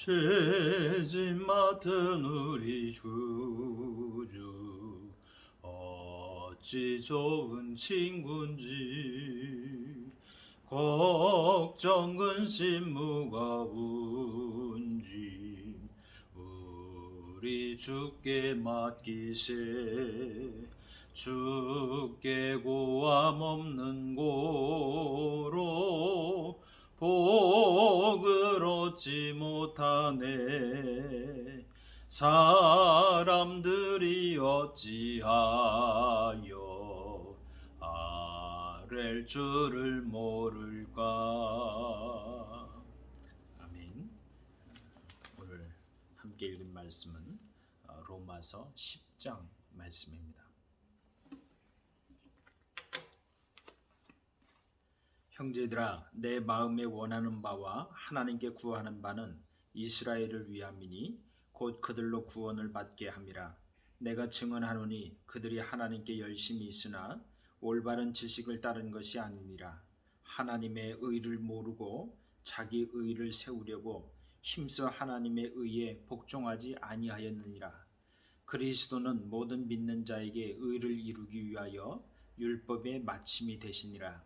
죄짐 맡은 우리 주주. 어찌 좋은 친구인지 걱정 근심 무거운 짐 우리 주께 맡기세. 주께 고함 없는 고로 복을 얻지 못 하네 사람들이 어찌하여 아랠 줄을 모를까? 아멘. 오늘 함께 읽은 말씀은 어, 로마서 10장 말씀입니다. 형제들아 내 마음에 원하는 바와 하나님께 구하는 바는 이스라엘을 위함이니 곧 그들로 구원을 받게 함이라. 내가 증언하노니 그들이 하나님께 열심히 있으나 올바른 지식을 따른 것이 아니니라. 하나님의 의를 모르고 자기 의를 세우려고 힘써 하나님의 의에 복종하지 아니하였느니라. 그리스도는 모든 믿는 자에게 의를 이루기 위하여 율법의 마침이 되시니라.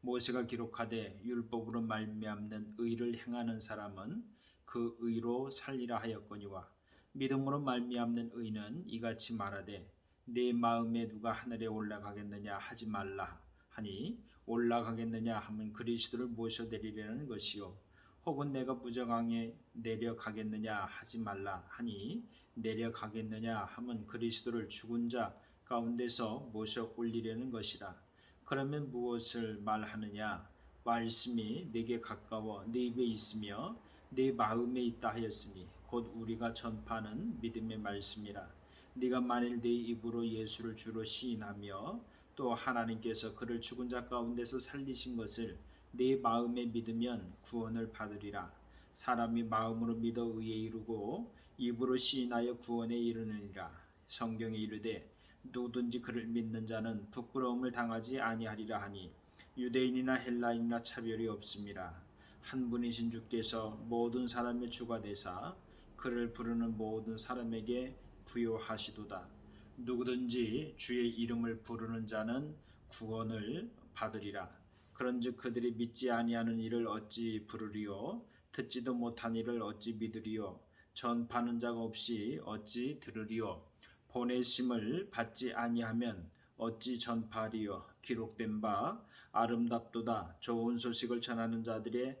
모세가 기록하되 율법으로 말미암는 의를 행하는 사람은 그 의로 살리라 하였거니와 믿음으로 말미암는 의는 이같이 말하되 내 마음에 누가 하늘에 올라가겠느냐 하지 말라 하니 올라가겠느냐 하면 그리스도를 모셔 내리려는 것이요 혹은 내가 부정항에 내려가겠느냐 하지 말라 하니 내려가겠느냐 하면 그리스도를 죽은 자 가운데서 모셔 올리려는 것이라 그러면 무엇을 말하느냐? 말씀이 내게 가까워 내 입에 있으며 내 마음에 있다 하였으니 곧 우리가 전파하는 믿음의 말씀이라. 네가 만일 내 입으로 예수를 주로 시인하며 또 하나님께서 그를 죽은 자 가운데서 살리신 것을 내 마음에 믿으면 구원을 받으리라. 사람이 마음으로 믿어 의에 이르고 입으로 시인하여 구원에 이르느니라. 성경에 이르되 누구든지 그를 믿는 자는 부끄러움을 당하지 아니하리라 하니 유대인이나 헬라인이나 차별이 없습니다. 한 분이신 주께서 모든 사람의 주가 되사 그를 부르는 모든 사람에게 부요하시도다. 누구든지 주의 이름을 부르는 자는 구원을 받으리라. 그런즉 그들이 믿지 아니하는 일을 어찌 부르리요? 듣지도 못한 일을 어찌 믿으리요? 전파는 자가 없이 어찌 들으리요? 보내심을 받지 아니하면 어찌 전파리요? 기록된 바 아름답도다. 좋은 소식을 전하는 자들의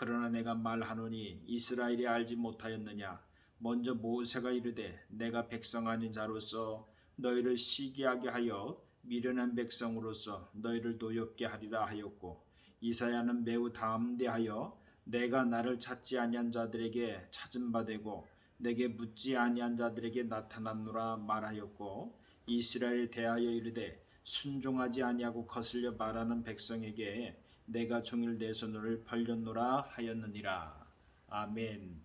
그러나 내가 말하노니 이스라엘이 알지 못하였느냐? 먼저 모세가 이르되 내가 백성 아닌 자로서 너희를 시기하게 하여 미련한 백성으로서 너희를 노엽게 하리라 하였고 이사야는 매우 담대하여 내가 나를 찾지 아니한 자들에게 찾은 바 되고 내게 묻지 아니한 자들에게 나타났노라 말하였고 이스라엘 대하여 이르되 순종하지 아니하고 거슬려 말하는 백성에게 내가 종일 내 손을 벌렸노라 하였느니라. 아멘.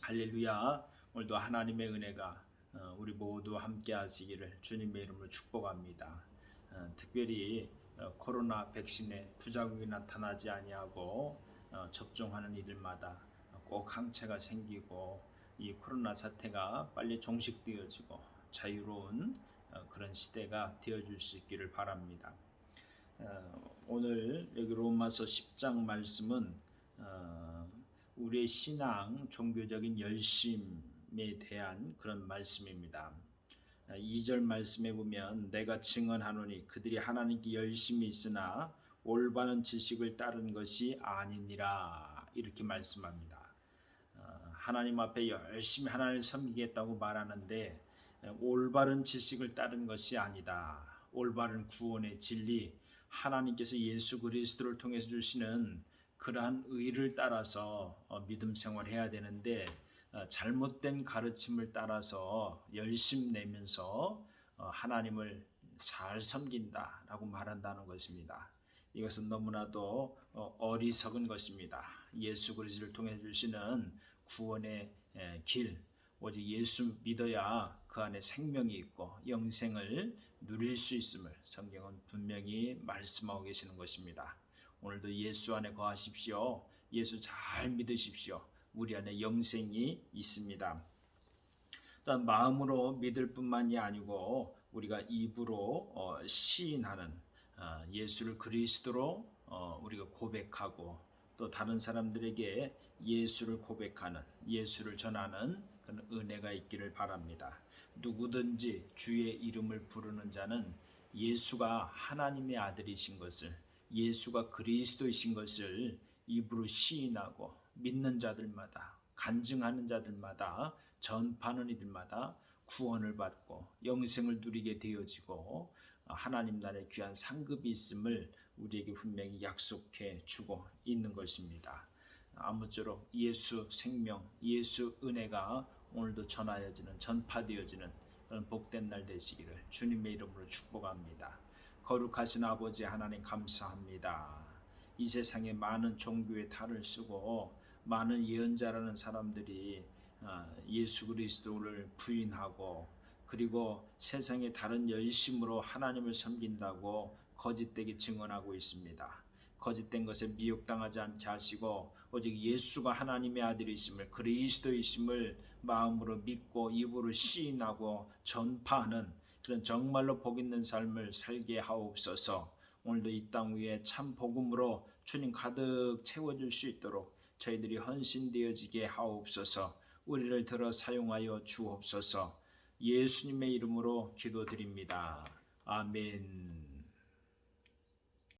할렐루야. 오늘도 하나님의 은혜가 어, 우리 모두 함께 하시기를 주님의 이름으로 축복합니다. 어, 특별히 어, 코로나 백신에 부작용이 나타나지 아니하고 접종하는 이들마다 꼭 항체가 생기고 이 코로나 사태가 빨리 종식되어지고 자유로운 어, 그런 시대가 되어줄 수 있기를 바랍니다. 어, 오늘 여기 로마서 10장 말씀은 어, 우리의 신앙 종교적인 열심에 대한 그런 말씀입니다. 2절 말씀에 보면 내가 증언하노니 그들이 하나님께 열심히 있으나 올바른 지식을 따른 것이 아니니라 이렇게 말씀합니다. 하나님 앞에 열심히 하나님을 섬기겠다고 말하는데 올바른 지식을 따른 것이 아니다. 올바른 구원의 진리, 하나님께서 예수 그리스도를 통해서 주시는 그러한 의를 따라서 어, 믿음 생활해야 되는데 어, 잘못된 가르침을 따라서 열심 내면서 어, 하나님을 잘 섬긴다라고 말한다는 것입니다. 이것은 너무나도 어, 어리석은 것입니다. 예수 그리스도를 통해 주시는 구원의 에, 길, 오직 예수 믿어야 그 안에 생명이 있고 영생을 누릴 수 있음을 성경은 분명히 말씀하고 계시는 것입니다. 오늘도 예수 안에 거하십시오. 예수 잘 믿으십시오. 우리 안에 영생이 있습니다. 또한 마음으로 믿을 뿐만이 아니고 우리가 입으로 어, 시인하는 어, 예수를 그리스도로 어, 우리가 고백하고 또 다른 사람들에게 예수를 고백하는 예수를 전하는 그런 은혜가 있기를 바랍니다. 누구든지 주의 이름을 부르는 자는 예수가 하나님의 아들이신 것을 예수가 그리스도이신 것을 입으로 시인하고 믿는 자들마다 간증하는 자들마다 전파하는 이들마다 구원을 받고 영생을 누리게 되어지고 하나님 나라의 귀한 상급이 있음을 우리에게 분명히 약속해 주고 있는 것입니다. 아무쪼록 예수 생명, 예수 은혜가 오늘도 전하여지는 전파되어지는 그런 복된 날 되시기를 주님의 이름으로 축복합니다. 거룩하신 아버지 하나님 감사합니다. 이 세상에 많은 종교의 탈을 쓰고 많은 예언자라는 사람들이 아, 예수 그리스도를 부인하고 그리고 세상의 다른 열심으로 하나님을 섬긴다고 거짓되게 증언하고 있습니다. 거짓된 것에 미혹당하지 않게 하시고 오직 예수가 하나님의 아들이심을 그리스도이심을 마음으로 믿고 입으로 시인하고 전파하는 그런 정말로 복 있는 삶을 살게 하옵소서. 오늘도 이 땅 위에 참 복음으로 주님 가득 채워줄 수 있도록 저희들이 헌신되어지게 하옵소서. 우리를 들어 사용하여 주옵소서. 예수님의 이름으로 기도드립니다. 아멘.